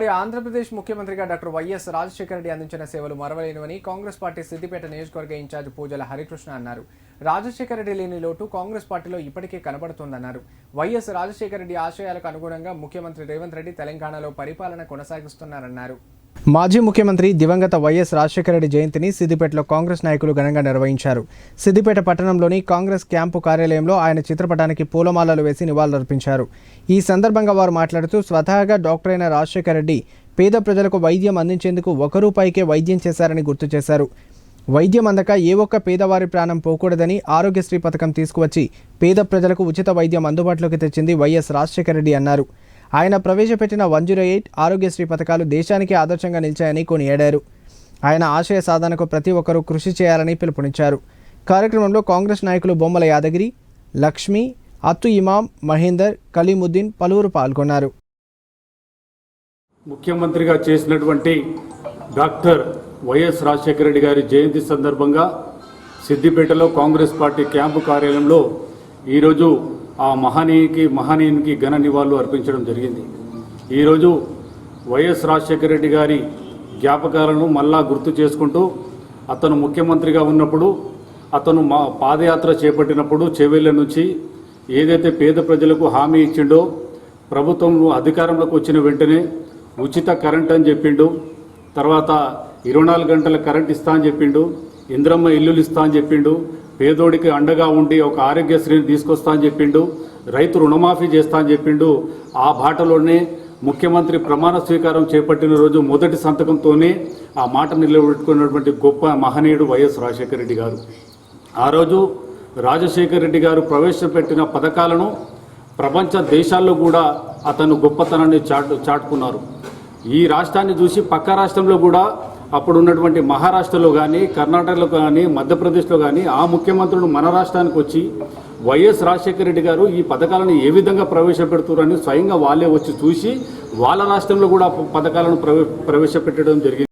మరి ఆంధ్రప్రదేశ్ ముఖ్యమంత్రిగా doctor YS Rajasekhara Reddy అందించిన సేవలు మరవలేనివని కాంగ్రెస్ పార్టీ సిద్దిపేట నియోజకవర్గ ఇన్ఛార్జ్ పూజల హరికృష్ణ అన్నారు. రాజశేఖర రెడ్డి లేని లోటు కాంగ్రెస్ పార్టీలో ఇప్పటికే కనబడుతోందన్నారు. వైఎస్ రాజశేఖర రెడ్డి ఆశయాలకు అనుగుణంగా ముఖ్యమంత్రి రేవంత్ రెడ్డి తెలంగాణలో పరిపాలన కొనసాగిస్తున్నారన్నారు. మాజీ ముఖ్యమంత్రి దివంగత వైఎస్ రాజశేఖర రెడ్డి జయంతిని సిద్దిపేటలో కాంగ్రెస్ నాయకులు ఘనంగా నిర్వహించారు. సిద్దిపేట పట్టణంలోని కాంగ్రెస్ క్యాంపు కార్యాలయంలో ఆయన చిత్రపటానికి పూలమాలలు వేసి నివాళులర్పించారు. ఈ సందర్భంగా వారు మాట్లాడుతూ స్వతహాగా డాక్టర్ అయిన రాజశేఖర రెడ్డి పేద ప్రజలకు వైద్యం అందించేందుకు ఒక రూపాయికే వైద్యం చేశారని గుర్తు చేశారు. వైద్యం అందక ఏ ఒక్క పేదవారి ప్రాణం పోకూడదని ఆరోగ్యశ్రీ పథకం తీసుకువచ్చి పేద ప్రజలకు ఉచిత వైద్యం అందుబాటులోకి తెచ్చింది వైఎస్ రాజశేఖర రెడ్డి అన్నారు. ఆయన ప్రవేశపెట్టిన వన్ జీరో ఎయిట్ ఆరోగ్యశ్రీ పథకాలు దేశానికి ఆదర్శంగా నిలిచాయని కొనియాడారు. ఆయన ఆశయ సాధనకు ప్రతి ఒక్కరూ కృషి చేయాలని పిలుపునిచ్చారు. కార్యక్రమంలో కాంగ్రెస్ నాయకులు బొమ్మల యాదగిరి లక్ష్మి అత్తు ఇమాం మహేందర్ కలీముద్దీన్ పలువురు పాల్గొన్నారు. ముఖ్యమంత్రిగా చేసినటువంటి డాక్టర్ వైఎస్ రాజశేఖర రెడ్డి గారి జయంతి సందర్భంగా సిద్దిపేటలో కాంగ్రెస్ పార్టీ క్యాంపు కార్యాలయంలో ఈరోజు ఆ మహనీయునికి మహనీయునికి ఘన నివాళులు అర్పించడం జరిగింది. ఈరోజు వైఎస్ రాజశేఖర రెడ్డి గారి జ్ఞాపకాలను మళ్ళా గుర్తు చేసుకుంటూ అతను ముఖ్యమంత్రిగా ఉన్నప్పుడు అతను మా పాదయాత్ర చేపట్టినప్పుడు చెవెళ్ళ నుంచి ఏదైతే పేద ప్రజలకు హామీ ఇచ్చిండో ప్రభుత్వం అధికారంలోకి వచ్చిన వెంటనే ఉచిత కరెంట్ అని చెప్పిండు తర్వాత ఇరవై నాలుగు గంటల కరెంట్ ఇస్తా అని చెప్పిండు ఇంద్రమ్మ ఇల్లులు ఇస్తా అని చెప్పిండు పేదోడికి అండగా ఉండి ఒక ఆరోగ్యశ్రీని తీసుకొస్తా అని చెప్పిండు రైతు రుణమాఫీ చేస్తా అని చెప్పిండు ఆ బాటలోనే ముఖ్యమంత్రి ప్రమాణ స్వీకారం చేపట్టిన రోజు మొదటి సంతకంతోనే ఆ మాట నిలబెట్టుకున్నటువంటి గొప్ప మహనీయుడు వైఎస్ రాజశేఖర రెడ్డి గారు. ఆ రోజు రాజశేఖర రెడ్డి గారు ప్రవేశపెట్టిన పథకాలను ప్రపంచ దేశాల్లో కూడా అతను గొప్పతనాన్ని చాటు చాటుకున్నారు. ఈ రాష్ట్రాన్ని చూసి పక్క రాష్ట్రంలో కూడా అప్పుడు ఉన్నటువంటి మహారాష్ట్రలో కానీ కర్ణాటకలో కానీ మధ్యప్రదేశ్లో కానీ ఆ ముఖ్యమంత్రులు మన రాష్ట్రానికి వచ్చి వైఎస్ రాజశేఖర రెడ్డి గారు ఈ పథకాలను ఏ విధంగా ప్రవేశపెడుతున్నారని స్వయంగా వాళ్ళే వచ్చి చూసి వాళ్ళ రాష్ట్రంలో కూడా పథకాలను ప్రవేశపెట్టడం జరిగింది